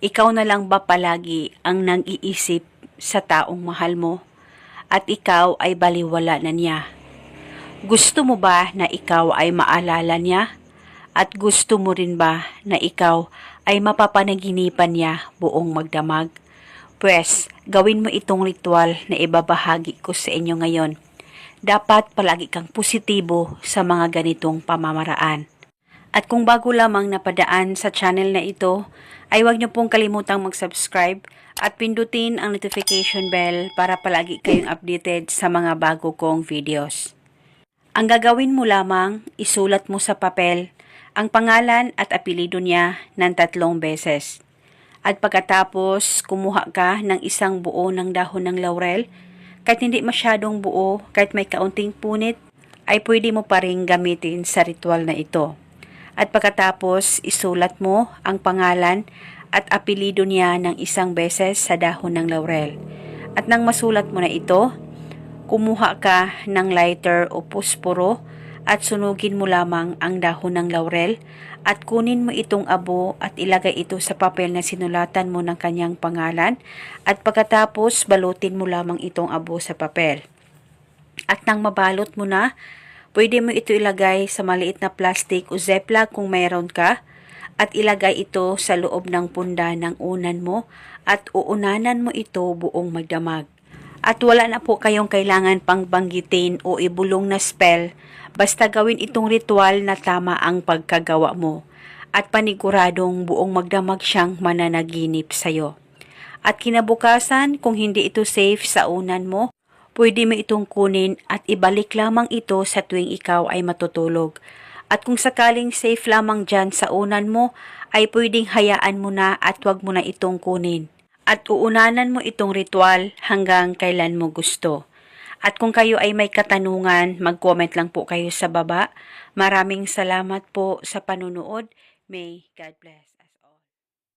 Ikaw na lang ba palagi ang nang-iisip sa taong mahal mo at ikaw ay baliwala na niya? Gusto mo ba na ikaw ay maalala niya? At gusto mo rin ba na ikaw ay mapapanaginipan niya buong magdamag? Pwes, gawin mo itong ritual na ibabahagi ko sa inyo ngayon. Dapat palagi kang positibo sa mga ganitong pamamaraan. At kung bago lamang napadaan sa channel na ito, ay huwag niyo pong kalimutang mag-subscribe at pindutin ang notification bell para palagi kayong updated sa mga bago kong videos. Ang gagawin mo lamang, isulat mo sa papel ang pangalan at apelido niya ng tatlong beses. At pagkatapos, kumuha ka ng isang buo ng dahon ng laurel. Kahit hindi masyadong buo, kahit may kaunting punit, ay pwede mo pa rin gamitin sa ritual na ito. At pagkatapos, isulat mo ang pangalan at apelido niya ng isang beses sa dahon ng laurel. At nang masulat mo na ito, kumuha ka ng lighter o pusporo at sunugin mo lamang ang dahon ng laurel at kunin mo itong abo at ilagay ito sa papel na sinulatan mo ng kanyang pangalan at pagkatapos balutin mo lamang itong abo sa papel. At nang mabalot mo na, pwede mo ito ilagay sa maliit na plastic o ziploc kung mayroon ka at ilagay ito sa loob ng punda ng unan mo at uunanan mo ito buong magdamag. At wala na po kayong kailangan pang banggitin o ibulong na spell, basta gawin itong ritual na tama ang pagkagawa mo at paniguradong buong magdamag siyang mananaginip sa'yo. At kinabukasan, kung hindi ito safe sa unan mo, pwede mo itong kunin at ibalik lamang ito sa tuwing ikaw ay matutulog. At kung sakaling safe lamang dyan sa unan mo, ay pwedeng hayaan mo na at wag mo na itong kunin. At uunanan mo itong ritual hanggang kailan mo gusto. At kung kayo ay may katanungan, mag-comment lang po kayo sa baba. Maraming salamat po sa panunood. May God bless.